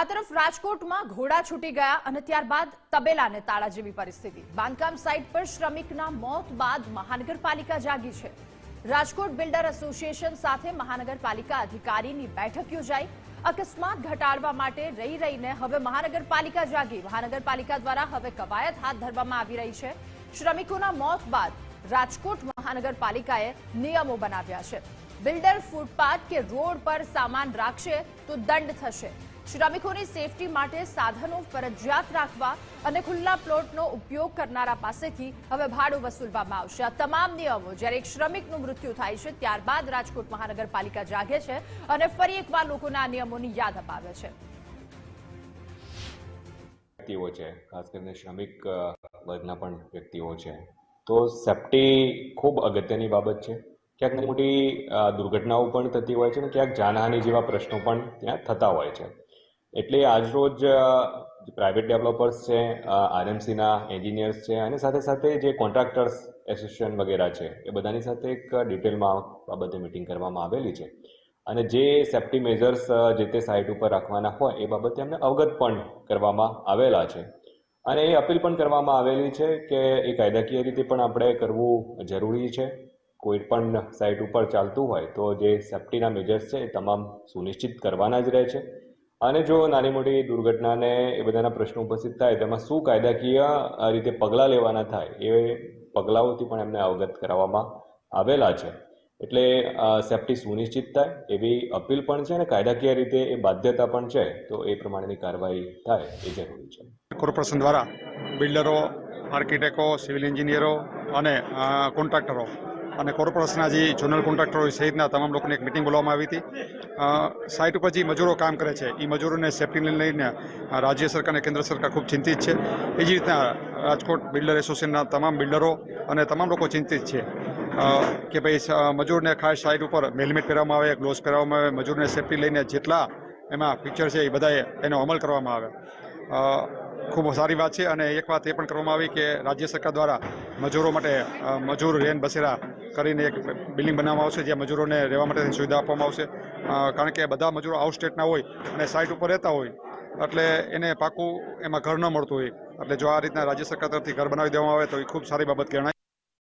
આ તરફ રાજકોટમાં ઘોડા છૂટી ગયા અને ત્યારબાદ તબેલાને તાળા જેવી પરિસ્થિતિ. બાંધકામ સાઇટ પર શ્રમિકના મોત બાદ મહાનગરપાલિકા જાગી છે. રાજકોટ બિલ્ડર એસોસિએશન સાથે મહાનગરપાલિકા અધિકારીની બેઠક યોજાઈ. અકસ્માત ઘટાડવા માટે રહી રહીને હવે મહાનગરપાલિકા જાગી. મહાનગરપાલિકા દ્વારા હવે કવાયત હાથ ધરવામાં આવી રહી છે. શ્રમિકોના મોત બાદ રાજકોટ મહાનગરપાલિકાએ નિયમો બનાવ્યા છે. બિલ્ડર ફૂટપાથ કે રોડ પર સામાન રાખશે તો દંડ થશે. શ્રમિકોની સેફટી માટે સાધનો ફરજિયાત રાખવા અને ખુલ્લા પ્લોટનો ઉપયોગ કરનારા પાસેથી હવે ભાડું વસૂલવામાં આવશે. આ તમામ નિયમો જ્યારે એક શ્રમિકનું મૃત્યુ થાય છે, ત્યારબાદ રાજકોટ મહાનગરપાલિકા જાગે છે અને ફરી એકવાર લોકોના આ નિયમોની યાદ અપાવે છે. વ્યક્તિઓ છે, ખાસ કરીને શ્રમિક વર્ગના પણ વ્યક્તિઓ છે. તો સેફટી ખૂબ અગત્યની બાબત છે. ક્યાંક મોટી દુર્ઘટનાઓ પણ થતી હોય છે અને ક્યાંક જાનહાનિ જેવા પ્રશ્નો પણ ત્યાં થતા હોય છે. એટલે આજરોજ પ્રાઇવેટ ડેવલપર્સ છે આરએમસીના એન્જિનિયર્સ છે અને સાથે સાથે જે કોન્ટ્રાક્ટર્સ એસોસિએશન વગેરે છે, એ બધાની સાથે એક ડિટેલમાં બાબતે મિટિંગ કરવામાં આવેલી છે. અને જે સેફ્ટી મેજર્સ જે તે સાઇટ ઉપર રાખવાના હોય, એ બાબતે અમને અવગત પણ કરવામાં આવેલા છે. અને એ અપીલ પણ કરવામાં આવેલી છે કે એ કાયદાકીય રીતે પણ આપણે કરવું જરૂરી છે. કોઈ પણ સાઇટ ઉપર ચાલતું હોય તો જે સેફ્ટીના મેજર્સ છે એ તમામ સુનિશ્ચિત કરવાના જ રહે છે. અને જો નાની મોટી દુર્ઘટનાને એ બધાના પ્રશ્નો ઉપસ્થિત થાય, તેમાં શું કાયદાકીય રીતે પગલાં લેવાના થાય, એ પગલાઓથી પણ એમને અવગત કરાવવામાં આવેલા છે. એટલે સેફટી સુનિશ્ચિત થાય, એવી અપીલ પણ છે અને કાયદાકીય રીતે એ બાધ્યતા પણ છે, તો એ પ્રમાણેની કાર્યવાહી થાય એ જરૂરી છે. કોર્પોરેશન દ્વારા બિલ્ડરો, આર્કિટેક્ટો, સિવિલ એન્જિનિયરો અને કોન્ટ્રાક્ટરો અને કોર્પોરેશનના જે જનરલ કોન્ટ્રાક્ટરો સહિતના તમામ લોકોની એક મિટિંગ બોલાવવામાં આવી હતી. સાઇટ ઉપર જે મજૂરો કામ કરે છે એ મજૂરોને સેફ્ટીને લઈને રાજ્ય સરકાર અને કેન્દ્ર સરકાર ખૂબ ચિંતિત છે. એ જ રીતના રાજકોટ બિલ્ડર એસોસિએશનના તમામ બિલ્ડરો અને તમામ લોકો ચિંતિત છે. કે ભાઈ મજૂરને ખાસ સાઇટ ઉપર હેલ્મેટ પહેરવામાં આવે, ગ્લોવ્સ પહેરવામાં આવે, મજૂરને સેફ્ટી લઈને જેટલા એમાં પિક્ચર છે એ બધાએ એનો અમલ કરવામાં આવે. ખૂબ સારી વાત છે અને એક વાત એ પણ કરવામાં આવી કે રાજ્ય સરકાર દ્વારા મજૂરો માટે મજૂર રેન બસેરા કરીને એક બિલ્ડિંગ બનાવવામાં આવશે, જ્યાં મજૂરોને રહેવા માટેની સુવિધા આપવામાં આવશે. કારણ કે બધા મજૂરો આઉટ સ્ટેટના હોય અને સાઇટ ઉપર રહેતા હોય, એટલે એને પાકું એમાં ઘર ન મળતું હોય. એટલે જો આ રીતના રાજ્ય સરકાર તરફથી ઘર બનાવી દેવામાં આવે તો એ ખૂબ સારી બાબત ગણાય.